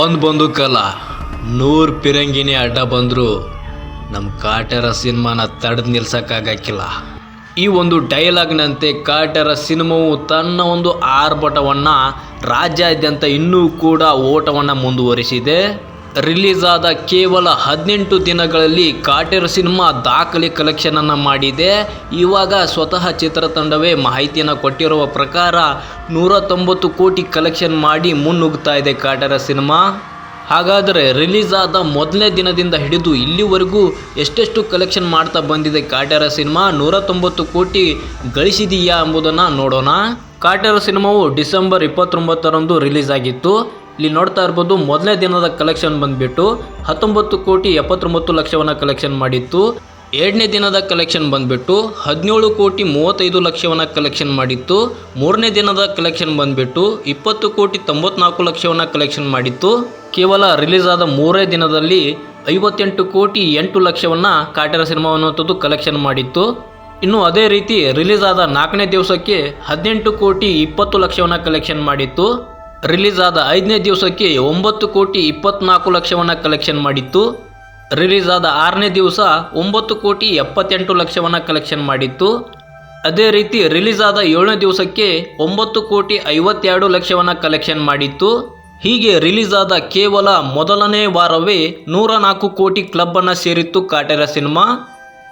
ಒಂದು ಬಂದೂಕಲ್ಲ, ನೂರು ಪಿರಂಗಿನಿ ಅಡ್ಡ ಬಂದರೂ ನಮ್ಮ ಕಾಟರ ಸಿನಿಮಾನ ತಡೆದು ನಿಲ್ಸೋಕ್ಕಾಗಕ್ಕಿಲ್ಲ. ಈ ಒಂದು ಡೈಲಾಗ್ನಂತೆ ಕಾಟರ ಸಿನಿಮಾವು ತನ್ನ ಒಂದು ಆರ್ಭಟವನ್ನು ರಾಜ್ಯಾದ್ಯಂತ ಇನ್ನೂ ಕೂಡ ಓಟವನ್ನು ಮುಂದುವರಿಸಿದೆ. ರಿಲೀಸ್ ಆದ ಕೇವಲ ಹದಿನೆಂಟು ದಿನಗಳಲ್ಲಿ ಕಾಟೇರ ಸಿನಿಮಾ ದಾಖಲೆ ಕಲೆಕ್ಷನನ್ನು ಮಾಡಿದೆ. ಇವಾಗ ಸ್ವತಃ ಚಿತ್ರತಂಡವೇ ಮಾಹಿತಿಯನ್ನು ಕೊಟ್ಟಿರುವ ಪ್ರಕಾರ ನೂರ ತೊಂಬತ್ತು ಕೋಟಿ ಕಲೆಕ್ಷನ್ ಮಾಡಿ ಮುನ್ನುಗ್ತಾ ಇದೆ ಕಾಟೇರ ಸಿನಿಮಾ. ಹಾಗಾದರೆ ರಿಲೀಸ್ ಆದ ಮೊದಲನೇ ದಿನದಿಂದ ಹಿಡಿದು ಇಲ್ಲಿವರೆಗೂ ಎಷ್ಟೆಷ್ಟು ಕಲೆಕ್ಷನ್ ಮಾಡ್ತಾ ಬಂದಿದೆ ಕಾಟೇರ ಸಿನಿಮಾ? ನೂರ ತೊಂಬತ್ತು ಕೋಟಿ ಗಳಿಸಿದೆಯಾ ಎಂಬುದನ್ನು ನೋಡೋಣ. ಕಾಟೇರ ಸಿನಿಮಾವು ಡಿಸೆಂಬರ್ ಇಪ್ಪತ್ತೊಂಬತ್ತರಂದು ರಿಲೀಸ್ ಆಗಿತ್ತು ಇಲ್ಲಿ ನೋಡ್ತಾ ಇರ್ಬೋದು ಮೊದಲನೇ ದಿನದ ಕಲೆಕ್ಷನ್ ಬಂದ್ಬಿಟ್ಟು ಹತ್ತೊಂಬತ್ತು ಕೋಟಿ ಎಪ್ಪತ್ತೊಂಬತ್ತು ಲಕ್ಷವನ್ನು ಕಲೆಕ್ಷನ್ ಮಾಡಿತ್ತು. ಎರಡನೇ ದಿನದ ಕಲೆಕ್ಷನ್ ಬಂದ್ಬಿಟ್ಟು ಹದಿನೇಳು ಕೋಟಿ ಮೂವತ್ತೈದು ಲಕ್ಷವನ್ನು ಕಲೆಕ್ಷನ್ ಮಾಡಿತ್ತು. ಮೂರನೇ ದಿನದ ಕಲೆಕ್ಷನ್ ಬಂದ್ಬಿಟ್ಟು ಇಪ್ಪತ್ತು ಕೋಟಿ ತೊಂಬತ್ನಾಲ್ಕು ಲಕ್ಷವನ್ನು ಕಲೆಕ್ಷನ್ ಮಾಡಿತ್ತು. ಕೇವಲ ರಿಲೀಸ್ ಆದ ಮೂರೇ ದಿನದಲ್ಲಿ ಐವತ್ತೆಂಟು ಕೋಟಿ ಎಂಟು ಲಕ್ಷವನ್ನು ಕಾಟರ ಸಿನಿಮಾ ಅನ್ನುವಂಥದ್ದು ಕಲೆಕ್ಷನ್ ಮಾಡಿತ್ತು. ಇನ್ನು ಅದೇ ರೀತಿ ರಿಲೀಸ್ ಆದ ನಾಲ್ಕನೇ ದಿವಸಕ್ಕೆ ಹದಿನೆಂಟು ಕೋಟಿ ಇಪ್ಪತ್ತು ಲಕ್ಷವನ್ನು ಕಲೆಕ್ಷನ್ ಮಾಡಿತ್ತು. ರಿಲೀಸ್ ಆದ ಐದನೇ ದಿವಸಕ್ಕೆ ಒಂಬತ್ತು ಕೋಟಿ ಇಪ್ಪತ್ನಾಲ್ಕು ಲಕ್ಷವನ್ನು ಕಲೆಕ್ಷನ್ ಮಾಡಿತ್ತು. ರಿಲೀಸ್ ಆದ ಆರನೇ ದಿವಸ ಒಂಬತ್ತು ಕೋಟಿ ಎಪ್ಪತ್ತೆಂಟು ಲಕ್ಷವನ್ನು ಕಲೆಕ್ಷನ್ ಮಾಡಿತ್ತು. ಅದೇ ರೀತಿ ರಿಲೀಸ್ ಆದ ಏಳನೇ ದಿವಸಕ್ಕೆ ಒಂಬತ್ತು ಕೋಟಿ ಐವತ್ತೆರಡು ಲಕ್ಷವನ್ನು ಕಲೆಕ್ಷನ್ ಮಾಡಿತ್ತು. ಹೀಗೆ ರಿಲೀಸ್ ಆದ ಕೇವಲ ಮೊದಲನೇ ವಾರವೇ ನೂರ ನಾಲ್ಕು ಕೋಟಿ ಕ್ಲಬ್ಬನ್ನು ಸೇರಿತ್ತು ಕಾಟೇರ ಸಿನಿಮಾ.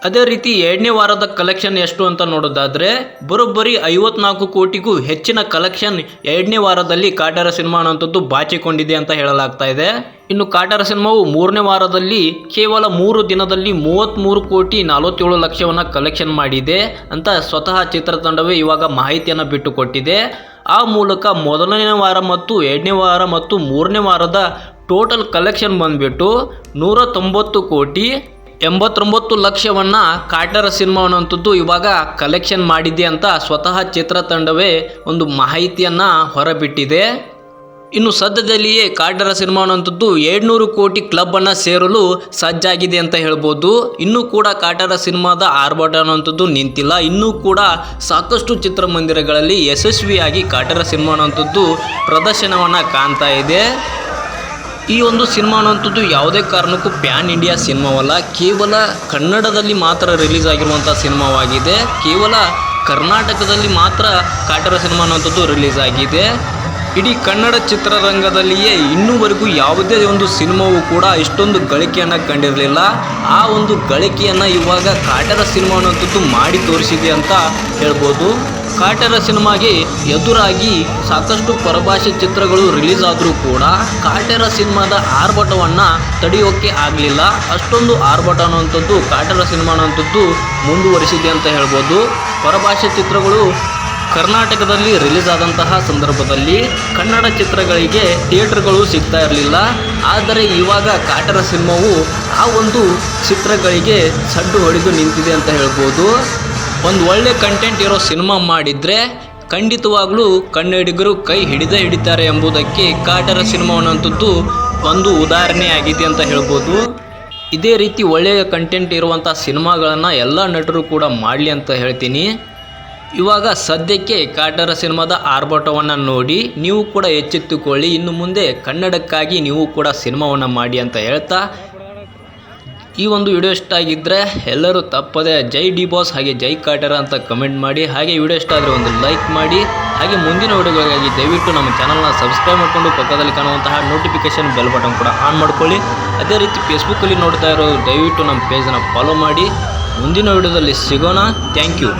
ಅದೇ ರೀತಿ ಎರಡನೇ ವಾರದ ಕಲೆಕ್ಷನ್ ಎಷ್ಟು ಅಂತ ನೋಡೋದಾದರೆ, ಬರೋಬ್ಬರಿ ಐವತ್ನಾಲ್ಕು ಕೋಟಿಗೂ ಹೆಚ್ಚಿನ ಕಲೆಕ್ಷನ್ ಎರಡನೇ ವಾರದಲ್ಲಿ ಕಾಟಾರ ಸಿನಿಮಾ ಅನ್ನೋಂಥದ್ದು ಬಾಚಿಕೊಂಡಿದೆ ಅಂತ ಹೇಳಲಾಗ್ತಾ ಇದೆ. ಇನ್ನು ಕಾಟಾರ ಸಿನಿಮಾವು ಮೂರನೇ ವಾರದಲ್ಲಿ ಕೇವಲ ಮೂರು ದಿನದಲ್ಲಿ ಮೂವತ್ತ್ಮೂರು ಕೋಟಿ ನಲವತ್ತೇಳು ಲಕ್ಷವನ್ನು ಕಲೆಕ್ಷನ್ ಮಾಡಿದೆ ಅಂತ ಸ್ವತಃ ಚಿತ್ರತಂಡವೇ ಇವಾಗ ಮಾಹಿತಿಯನ್ನು ಬಿಟ್ಟುಕೊಟ್ಟಿದೆ. ಆ ಮೂಲಕ ಮೊದಲನೇ ವಾರ ಮತ್ತು ಎರಡನೇ ವಾರ ಮತ್ತು ಮೂರನೇ ವಾರದ ಟೋಟಲ್ ಕಲೆಕ್ಷನ್ ಬಂದ್ಬಿಟ್ಟು ನೂರ ತೊಂಬತ್ತು ಕೋಟಿ ಎಂಬತ್ತೊಂಬತ್ತು ಲಕ್ಷವನ್ನು ಕಾಟರ ಸಿನಿಮಾ ಅನ್ನುವಂಥದ್ದು ಇವಾಗ ಕಲೆಕ್ಷನ್ ಮಾಡಿದೆ ಅಂತ ಸ್ವತಃ ಚಿತ್ರತಂಡವೇ ಒಂದು ಮಾಹಿತಿಯನ್ನು ಹೊರಬಿಟ್ಟಿದೆ. ಇನ್ನು ಸದ್ಯದಲ್ಲಿಯೇ ಕಾಟರ ಸಿನಿಮಾ ಅನ್ನುವಂಥದ್ದು ಏಳ್ನೂರು ಕೋಟಿ ಕ್ಲಬ್ಬನ್ನು ಸೇರಲು ಸಜ್ಜಾಗಿದೆ ಅಂತ ಹೇಳ್ಬೋದು. ಇನ್ನೂ ಕೂಡ ಕಾಟರ ಸಿನಿಮಾದ ಆರ್ಭಟ ಅನ್ನುವಂಥದ್ದು ನಿಂತಿಲ್ಲ. ಇನ್ನೂ ಕೂಡ ಸಾಕಷ್ಟು ಚಿತ್ರಮಂದಿರಗಳಲ್ಲಿ ಯಶಸ್ವಿಯಾಗಿ ಕಾಟರ ಸಿನಿಮಾ ಅನ್ನುವಂಥದ್ದು ಪ್ರದರ್ಶನವನ್ನು ಕಾಣ್ತಾ ಇದೆ. ಈ ಒಂದು ಸಿನಿಮಾ ಅನ್ನುವಂಥದ್ದು ಯಾವುದೇ ಕಾರಣಕ್ಕೂ ಪ್ಯಾನ್ ಇಂಡಿಯಾ ಸಿನಿಮಾವಲ್ಲ. ಕೇವಲ ಕನ್ನಡದಲ್ಲಿ ಮಾತ್ರ ರಿಲೀಸ್ ಆಗಿರುವಂಥ ಸಿನಿಮಾವಾಗಿದೆ. ಕೇವಲ ಕರ್ನಾಟಕದಲ್ಲಿ ಮಾತ್ರ ಕಾಟರ ಸಿನಿಮಾ ಅನ್ನುವಂಥದ್ದು ರಿಲೀಸ್ ಆಗಿದೆ. ಇಡೀ ಕನ್ನಡ ಚಿತ್ರರಂಗದಲ್ಲಿಯೇ ಇನ್ನೂವರೆಗೂ ಯಾವುದೇ ಒಂದು ಸಿನಿಮಾವು ಕೂಡ ಇಷ್ಟೊಂದು ಗಳಿಕೆಯನ್ನು ಕಂಡಿರಲಿಲ್ಲ. ಆ ಒಂದು ಗಳಿಕೆಯನ್ನು ಇವಾಗ ಕಾಟರ ಸಿನಿಮಾ ಅನ್ನುವಂಥದ್ದು ಮಾಡಿ ತೋರಿಸಿದೆ ಅಂತ ಹೇಳ್ಬೋದು. ಕಾಟರ ಸಿನಿಮಾಗೆ ಎದುರಾಗಿ ಸಾಕಷ್ಟು ಪರಭಾಷೆ ಚಿತ್ರಗಳು ರಿಲೀಸ್ ಆದರೂ ಕೂಡ ಕಾಟರ ಸಿನಿಮಾದ ಆರ್ಭಟವನ್ನು ತಡೆಯೋಕ್ಕೆ ಆಗಲಿಲ್ಲ. ಅಷ್ಟೊಂದು ಆರ್ಭಟ ಅನ್ನುವಂಥದ್ದು ಕಾಟರ ಸಿನಿಮಾ ಅನ್ನುವಂಥದ್ದು ಮುಂದುವರಿಸಿದೆ ಅಂತ ಹೇಳ್ಬೋದು. ಪರಭಾಷೆ ಚಿತ್ರಗಳು ಕರ್ನಾಟಕದಲ್ಲಿ ರಿಲೀಸ್ ಆದಂತಹ ಸಂದರ್ಭದಲ್ಲಿ ಕನ್ನಡ ಚಿತ್ರಗಳಿಗೆ ಥಿಯೇಟರ್ಗಳು ಸಿಗ್ತಾ ಇರಲಿಲ್ಲ. ಆದರೆ ಇವಾಗ ಕಾಟರ ಸಿನಿಮಾವು ಆ ಒಂದು ಚಿತ್ರಗಳಿಗೆ ಸಡ್ಡು ಹೊಡೆದು ನಿಂತಿದೆ ಅಂತ ಹೇಳ್ಬೋದು. ಒಂದು ಒಳ್ಳೆ ಕಂಟೆಂಟ್ ಇರೋ ಸಿನಿಮಾ ಮಾಡಿದರೆ ಖಂಡಿತವಾಗ್ಲೂ ಕನ್ನಡಿಗರು ಕೈ ಹಿಡಿದೇ ಹಿಡಿತಾರೆ ಎಂಬುದಕ್ಕೆ ಕಾಟರ ಸಿನಿಮಾ ಅನ್ನೋಂಥದ್ದು ಒಂದು ಉದಾಹರಣೆ ಆಗಿದೆ ಅಂತ ಹೇಳ್ಬೋದು. ಇದೇ ರೀತಿ ಒಳ್ಳೆಯ ಕಂಟೆಂಟ್ ಇರುವಂಥ ಸಿನಿಮಾಗಳನ್ನು ಎಲ್ಲ ನಟರು ಕೂಡ ಮಾಡಲಿ ಅಂತ ಹೇಳ್ತೀನಿ. ಇವಾಗ ಸದ್ಯಕ್ಕೆ ಕಾಟರ ಸಿನಿಮಾದ ಆರ್ಭಟವನ್ನು ನೋಡಿ ನೀವು ಕೂಡ ಎಚ್ಚೆತ್ತುಕೊಳ್ಳಿ. ಇನ್ನು ಮುಂದೆ ಕನ್ನಡಕ್ಕಾಗಿ ನೀವು ಕೂಡ ಸಿನಿಮಾವನ್ನು ಮಾಡಿ ಅಂತ ಹೇಳ್ತಾ ಈ ಒಂದು ವಿಡಿಯೋ ಇಷ್ಟ ಆಗಿದ್ದರೆ ಎಲ್ಲರೂ ತಪ್ಪದೆ ಜೈ ಡಿ ಬಾಸ್ ಹಾಗೆ ಜೈ ಕಾಟರ ಅಂತ ಕಮೆಂಟ್ ಮಾಡಿ, ಹಾಗೆ ವಿಡಿಯೋ ಇಷ್ಟ ಆದರೆ ಒಂದು ಲೈಕ್ ಮಾಡಿ, ಹಾಗೆ ಮುಂದಿನ ವಿಡಿಯೋಗಳಿಗಾಗಿ ದಯವಿಟ್ಟು ನಮ್ಮ ಚಾನಲ್ನ ಸಬ್ಸ್ಕ್ರೈಬ್ ಮಾಡಿಕೊಂಡು ಪಕ್ಕದಲ್ಲಿ ಕಾಣುವಂತಹ ನೋಟಿಫಿಕೇಷನ್ ಬೆಲ್ ಬಟನ್ ಕೂಡ ಆನ್ ಮಾಡ್ಕೊಳ್ಳಿ. ಅದೇ ರೀತಿ ಫೇಸ್ಬುಕ್ಕಲ್ಲಿ ನೋಡ್ತಾ ಇರೋರು ದಯವಿಟ್ಟು ನಮ್ಮ ಪೇಜನ್ನು ಫಾಲೋ ಮಾಡಿ. ಮುಂದಿನ ವಿಡಿಯೋದಲ್ಲಿ ಸಿಗೋಣ. Thank you